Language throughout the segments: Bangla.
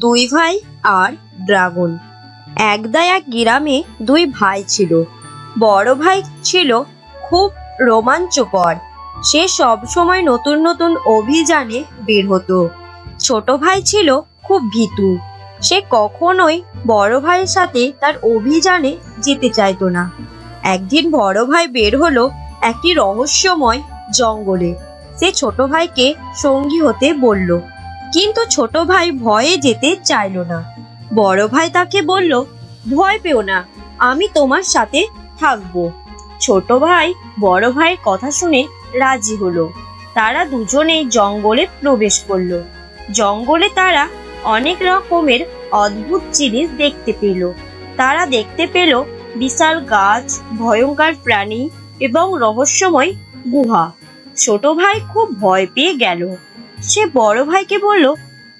দুই ভাই আর ড্রাগন। একদা এক গ্রামে দুই ভাই ছিল। বড় ভাই ছিল খুব রোমাঞ্চকর। সে সব সময় নতুন নতুন অভিযানে বের হতো। ছোট ভাই ছিল খুব ভীতু। সে কখনোই বড় ভাইয়ের সাথে তার অভিযানে যেতে চাইতো না। একদিন বড় ভাই বের হলো একটি রহস্যময় জঙ্গলে। সে ছোট ভাইকে সঙ্গী হতে বলল কিন্তু ছোট ভাই ভয়ে যেতে চাইলো না। বড় ভাই তাকে বলল, ভয় পেও না, আমি তোমার সাথে থাকব। ছোট ভাই বড় ভাইয়ের কথা শুনে রাজি হলো। তারা দুজনেই জঙ্গলে প্রবেশ করল। জঙ্গলে তারা অনেক রকমের অদ্ভুত জিনিস দেখতে পেল। তারা দেখতে পেল বিশাল গাছ, ভয়ঙ্কর প্রাণী এবং রহস্যময় গুহা। ছোট ভাই খুব ভয় পেয়ে গেল। সে বড় ভাইকে বলল,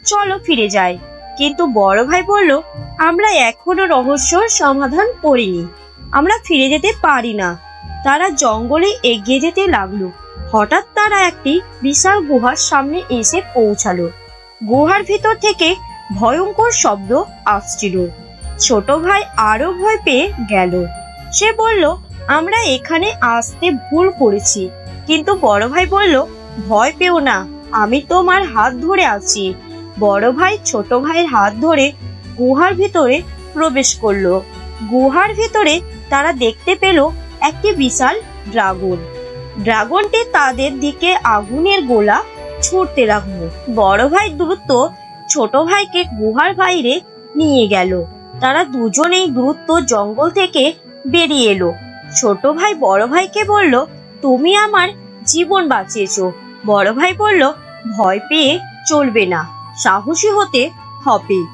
চলো ফিরে যাই। কিন্তু বড় ভাই বলল, আমরা এখনও রহস্যর সমাধান করিনি। আমরা ফিরে যেতে পারি না। তারা জঙ্গলে এগিয়ে যেতে লাগল। হঠাৎ তারা একটি বিশাল গুহার সামনে এসে পৌঁছালো। গুহার ভিতর থেকে ভয়ঙ্কর শব্দ আসছিল। ছোট ভাই আরও ভয় পেয়ে গেল। সে বলল, আমরা এখানে আসতে ভুল করেছি। কিন্তু বড় ভাই বলল, ভয় পেও না। আমি তোমার হাত ধরে আছি। বড় ভাই ছোট ভাইয়ের হাত ধরে গুহার ভিতরে প্রবেশ করল। গুহার ভিতরে তারা দেখতে পেল একটি বিশাল ড্রাগন। ড্রাগনটি তাদের দিকে আগুনের গোলা ছুটতে লাগল। বড় ভাই দ্রুত ছোট ভাইকে গুহার বাইরে নিয়ে গেল। তারা দুজনেই দ্রুত জঙ্গল থেকে বেরিয়ে এলো। ছোট ভাই বড় ভাইকে বলল, তুমি আমার জীবন বাঁচিয়েছো। বড় ভাই বলল, ভয় পেয়ে চলবে না। সাহসী হতে হবে।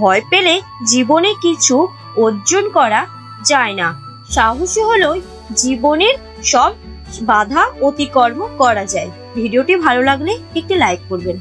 ভয় পেলে জীবনে কিছু অর্জন করা যায় না। সাহসী হলো জীবনের সব বাধা অতিকর্ম করা যায়। ভিডিওটি ভালো লাগলে একটি লাইক করবেন।